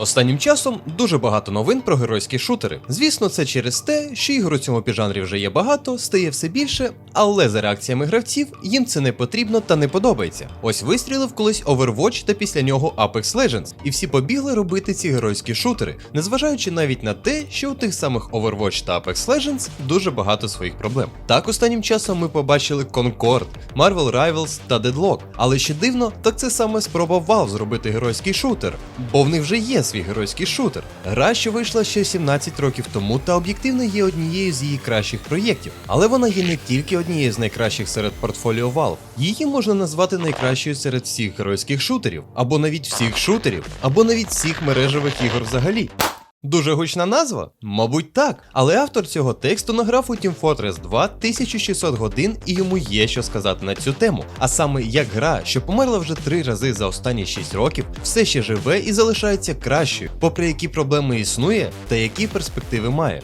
Останнім часом дуже багато новин про геройські шутери. Звісно, це через те, що ігор у цьому піджанрі вже є багато, стає все більше, але за реакціями гравців їм це не потрібно та не подобається. Ось вистрілив колись Overwatch та після нього Apex Legends, і всі побігли робити ці геройські шутери, незважаючи навіть на те, що у тих самих Overwatch та Apex Legends дуже багато своїх проблем. Так останнім часом ми побачили Concord, Marvel Rivals та Deadlock. Але ще дивно, так це саме спроба Valve зробити геройський шутер, бо в них вже є свій геройський шутер. Гра, що вийшла ще 17 років тому, та об'єктивно є однією з її кращих проєктів. Але вона є не тільки однією з найкращих серед портфоліо Valve. Її можна назвати найкращою серед всіх геройських шутерів, або навіть всіх шутерів, або навіть всіх мережевих ігор взагалі. Дуже гучна назва? Мабуть, так. Але автор цього тексту награв у Team Fortress 2 1600 годин і йому є що сказати на цю тему. А саме як гра, що померла вже три рази за останні 6 років, все ще живе і залишається кращою, попри які проблеми існує та які перспективи має.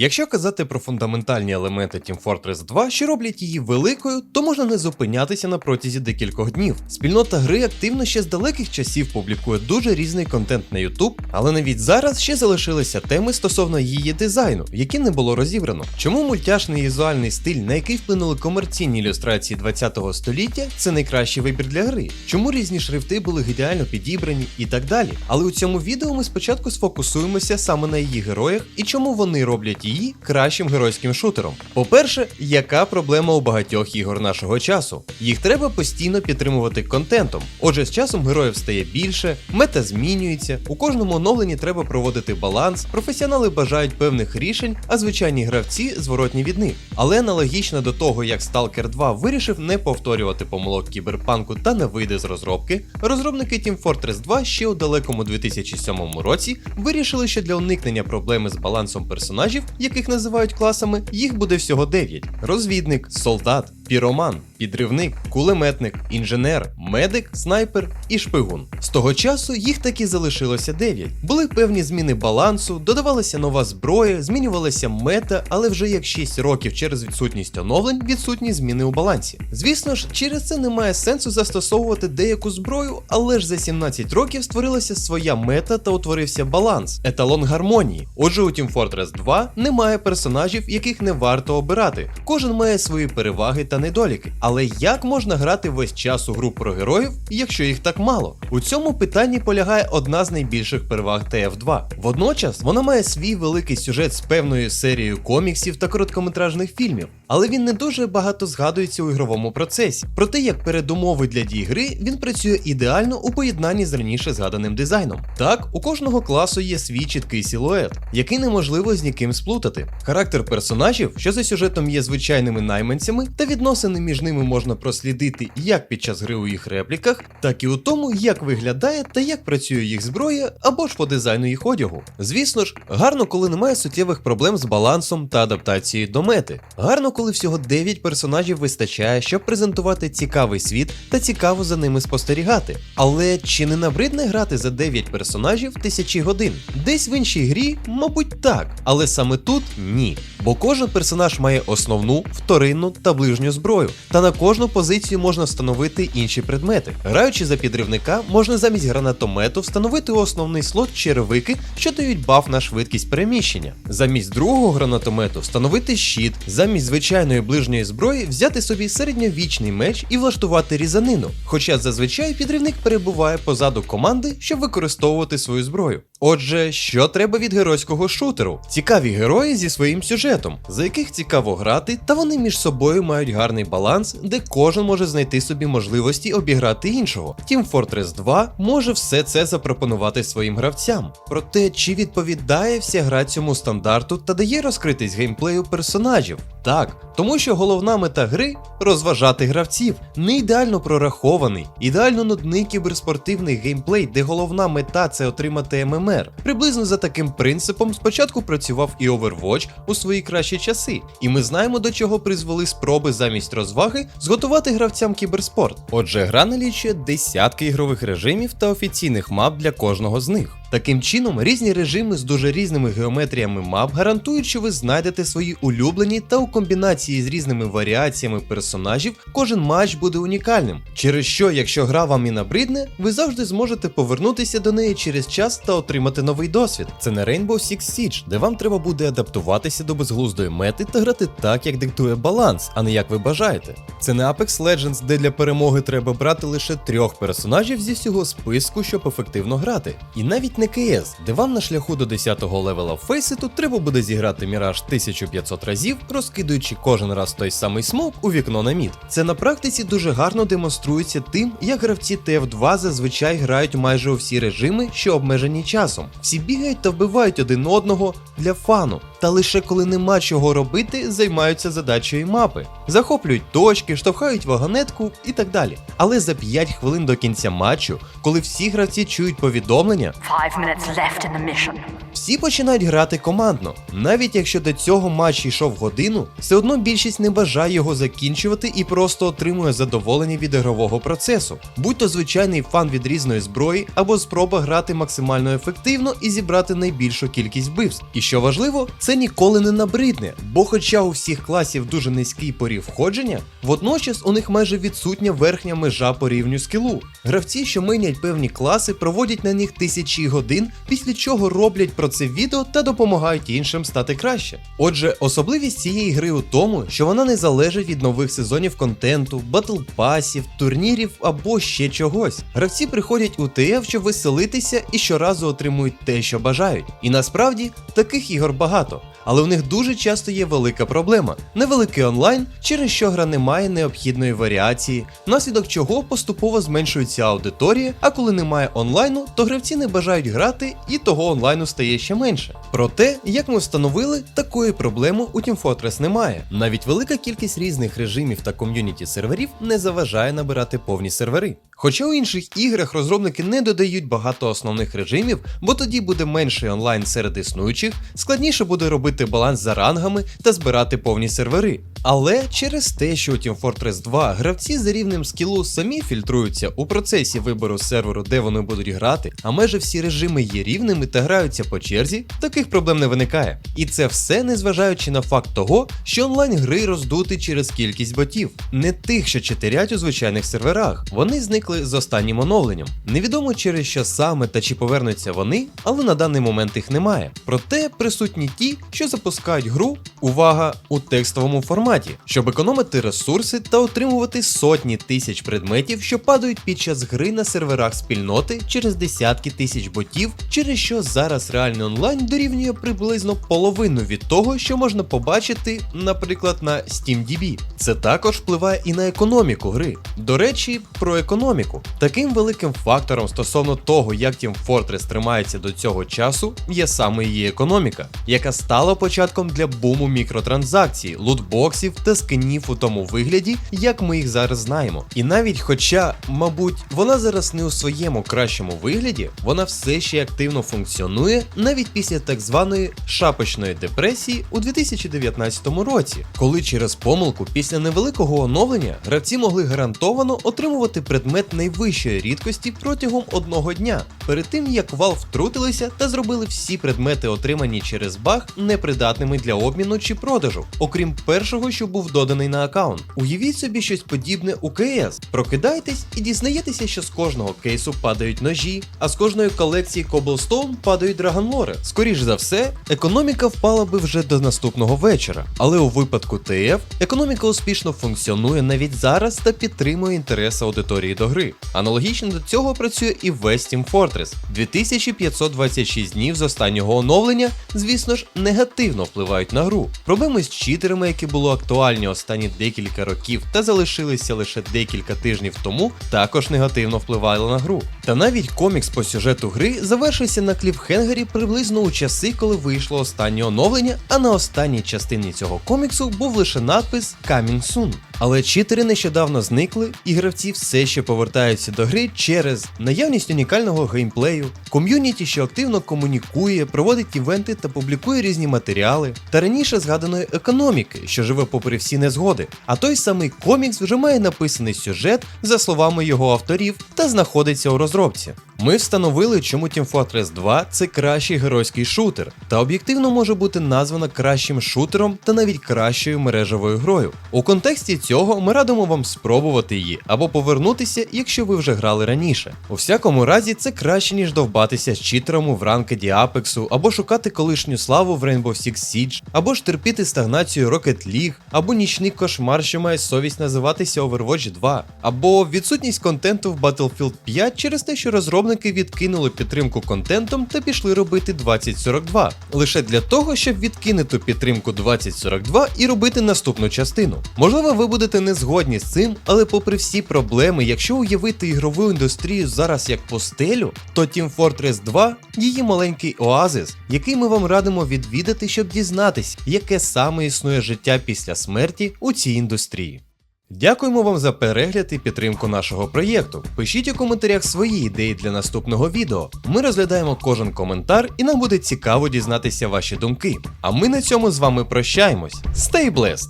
Якщо казати про фундаментальні елементи Team Fortress 2, що роблять її великою, то можна не зупинятися на протязі декількох днів. Спільнота гри активно ще з далеких часів публікує дуже різний контент на YouTube, але навіть зараз ще залишилися теми стосовно її дизайну, які не було розібрано. Чому мультяшний візуальний стиль, на який вплинули комерційні ілюстрації 20-го століття, це найкращий вибір для гри? Чому різні шрифти були ідеально підібрані і так далі? Але у цьому відео ми спочатку сфокусуємося саме на її героях і чому вони роблять її кращим геройським шутером. По-перше, яка проблема у багатьох ігор нашого часу? Їх треба постійно підтримувати контентом. Отже, з часом героїв стає більше, мета змінюється, у кожному оновленні треба проводити баланс, професіонали бажають певних рішень, а звичайні гравці зворотні від них. Але аналогічно до того, як Stalker 2 вирішив не повторювати помилок кіберпанку та не вийде з розробки, розробники Team Fortress 2 ще у далекому 2007 році вирішили, що для уникнення проблеми з балансом персонажів, яких називають класами, їх буде всього 9: розвідник, солдат, піроман, підривник, кулеметник, інженер, медик, снайпер і шпигун. З того часу їх таки залишилося 9. Були певні зміни балансу, додавалася нова зброя, змінювалася мета, але вже як 6 років через відсутність оновлень, відсутні зміни у балансі. Звісно ж, через це немає сенсу застосовувати деяку зброю, але ж за 17 років створилася своя мета та утворився баланс, еталон гармонії. Отже, у Team Fortress 2 немає персонажів, яких не варто обирати. Кожен має свої переваги та недоліки. Але як можна грати весь час у гру про героїв, якщо їх так мало? У цьому питанні полягає одна з найбільших переваг TF2. Водночас вона має свій великий сюжет з певною серією коміксів та короткометражних фільмів, але він не дуже багато згадується у ігровому процесі. Проте, як передумови для дій гри, він працює ідеально у поєднанні з раніше згаданим дизайном. Так, у кожного класу є свій чіткий силует, який неможливо з ніким сплутати. Характер персонажів, що за сюжетом є звичайними найманцями, та відносини між ними можна прослідити як під час гри у їх репліках, так і у тому, як виглядає та як працює їх зброя або ж по дизайну їх одягу. Звісно ж, гарно, коли немає суттєвих проблем з балансом та адаптацією до мети. Гарно, коли всього 9 персонажів вистачає, щоб презентувати цікавий світ та цікаво за ними спостерігати. Але чи не набридне грати за 9 персонажів тисячі годин? Десь в іншій грі, мабуть, так, але саме тут ні. Бо кожен персонаж має основну, вторинну та ближню зброю, та на кожну позицію можна встановити інші предмети. Граючи за підривника, можна замість гранатомету встановити основний слот черевики, що дають баф на швидкість переміщення. Замість другого гранатомету встановити щит, замість звичайної ближньої зброї взяти собі середньовічний меч і влаштувати різанину. Хоча зазвичай підривник перебуває позаду команди, щоб використовувати свою зброю. Отже, що треба від геройського шутеру? Цікаві герої зі своїм сюжетом, за яких цікаво грати, та вони між собою мають гарний баланс, де кожен може знайти собі можливості обіграти іншого. Team Fortress 2 може все це запропонувати своїм гравцям. Проте, чи відповідає вся гра цьому стандарту та дає розкритись геймплею персонажів? Так, тому що головна мета гри розважати гравців, не ідеально прорахований, ідеально нудний кіберспортивний геймплей, де головна мета це отримати ММР, мер. Приблизно за таким принципом спочатку працював і Overwatch у свої кращі часи, і ми знаємо до чого призвели спроби замість розваги зготувати гравцям кіберспорт. Отже, гра налічує десятки ігрових режимів та офіційних мап для кожного з них. Таким чином, різні режими з дуже різними геометріями мап гарантують, що ви знайдете свої улюблені та у комбінації з різними варіаціями персонажів кожен матч буде унікальним. Через що, якщо гра вам і набридне, ви завжди зможете повернутися до неї через час та отримати новий досвід. Це не Rainbow Six Siege, де вам треба буде адаптуватися до безглуздої мети та грати так, як диктує баланс, а не як ви бажаєте. Це не Apex Legends, де для перемоги треба брати лише трьох персонажів зі всього списку, щоб ефективно грати. І навіть не КС, де вам на шляху до 10-го левела Фейситу треба буде зіграти Міраж 1500 разів, розкидуючи кожен раз той самий смок у вікно на мід. Це на практиці дуже гарно демонструється тим, як гравці TF2 зазвичай грають майже у всі режими, що обмежені часом. Всі бігають та вбивають один одного для фану. Та лише коли нема чого робити, займаються задачею мапи, захоплюють точки, штовхають вагонетку і так далі. Але за 5 хвилин до кінця матчу, коли всі гравці чують повідомлення, Five minutes left in the mission. Всі починають грати командно. Навіть якщо до цього матч йшов годину, все одно більшість не бажає його закінчувати і просто отримує задоволення від ігрового процесу. Будь то звичайний фан від різної зброї або спроба грати максимально ефективно і зібрати найбільшу кількість вбивств. І що важливо, це ніколи не набридне, бо хоча у всіх класів дуже низький порів входження, водночас у них майже відсутня верхня межа по рівню скілу. Гравці, що минять певні класи, проводять на них тисячі годин, після чого роблять про це відео та допомагають іншим стати краще. Отже, особливість цієї гри у тому, що вона не залежить від нових сезонів контенту, батл пасів, турнірів або ще чогось. Гравці приходять у ТФ, щоб веселитися і щоразу отримують те, що бажають. І насправді таких ігор багато. Але у них дуже часто є велика проблема: невеликий онлайн, через що гра не має необхідної варіації, внаслідок чого поступово зменшується аудиторія, а коли немає онлайну, то гравці не бажають грати і того онлайну стає ще менше. Проте, як ми встановили, такої проблеми у Team Fortress немає. Навіть велика кількість різних режимів та ком'юніті серверів не заважає набирати повні сервери. Хоча у інших іграх розробники не додають багато основних режимів, бо тоді буде менший онлайн серед існуючих, складніше буде робити баланс за рангами та збирати повні сервери. Але через те, що у Team Fortress 2 гравці за рівнем скілу самі фільтруються у процесі вибору серверу, де вони будуть грати, а майже всі режими є рівними та граються по черзі, таких проблем не виникає. І це все незважаючи на факт того, що онлайн гри роздути через кількість ботів, не тих, що читерять у звичайних серверах. Вони зникли з останнім оновленням. Невідомо через що саме та чи повернуться вони, але на даний момент їх немає. Проте присутні ті, що запускають гру, увага, у текстовому форматі, щоб економити ресурси та отримувати сотні тисяч предметів, що падають під час гри на серверах спільноти через десятки тисяч ботів, через що зараз реальний онлайн дорівнює приблизно половину від того, що можна побачити, наприклад, на SteamDB. Це також впливає і на економіку гри. До речі, про економіку. Таким великим фактором стосовно того, як Team Fortress тримається до цього часу, є саме її економіка, яка стала початком для буму мікротранзакцій, лутбоксів та скинів у тому вигляді, як ми їх зараз знаємо. І навіть хоча, мабуть, вона зараз не у своєму кращому вигляді, вона все ще активно функціонує навіть після так званої шапочної депресії у 2019 році, коли через помилку після невеликого оновлення гравці могли гарантовано отримувати предмет найвищої рідкості протягом одного дня, перед тим як Valve втрутилися та зробили всі предмети, отримані через баг, непридатними для обміну чи продажу, окрім першого, що був доданий на аккаунт. Уявіть собі щось подібне у КС. Прокидайтесь і дізнаєтеся, що з кожного кейсу падають ножі, а з кожної колекції Cobblestone падають драгонлори. Скоріш за все, економіка впала би вже до наступного вечора. Але у випадку ТФ економіка успішно функціонує навіть зараз та підтримує інтерес аудиторії до гри. Аналогічно до цього працює і весь Team Fortress. 2526 днів з останнього оновлення, звісно ж, негативно впливають на гру. Проблеми з читерами, які були актуальні останні декілька років та залишилися лише декілька тижнів тому, також негативно впливали на гру. Та навіть комікс по сюжету гри завершився на кліфхенгері приблизно у часи, коли вийшло останнє оновлення, а на останній частині цього коміксу був лише надпис Coming Soon. Але читери нещодавно зникли, і гравці все ще повертаються до гри через наявність унікального геймплею, ком'юніті, що активно комунікує, проводить івенти та публікує різні матеріали, та раніше згаданої економіки, що живе попри всі незгоди. А той самий комікс вже має написаний сюжет за словами його авторів та знаходиться у розробці. Ми встановили, чому Team Fortress 2 це кращий геройський шутер, та об'єктивно може бути названа кращим шутером та навіть кращою мережевою грою. У контексті цього ми радимо вам спробувати її або повернутися, якщо ви вже грали раніше. У всякому разі, це краще ніж довбатися з читером в ранкеді Апексу, або шукати колишню славу в Rainbow Six Siege, або ж терпіти стагнацію Rocket League, або нічний кошмар, що має совість називатися Overwatch 2, або відсутність контенту в Battlefield 5 через те, що розробники відкинули підтримку контентом та пішли робити 2042, лише для того, щоб відкинути підтримку 2042 і робити наступну частину. Можливо, ви будете не згодні з цим, але попри всі проблеми, якщо уявити ігрову індустрію зараз як постелю, то Team Fortress 2 її маленький оазис, який ми вам радимо відвідати, щоб дізнатись, яке саме існує життя після смерті у цій індустрії. Дякуємо вам за перегляд і підтримку нашого проєкту. Пишіть у коментарях свої ідеї для наступного відео. Ми розглядаємо кожен коментар і нам буде цікаво дізнатися ваші думки. А ми на цьому з вами прощаємось. Stay blessed!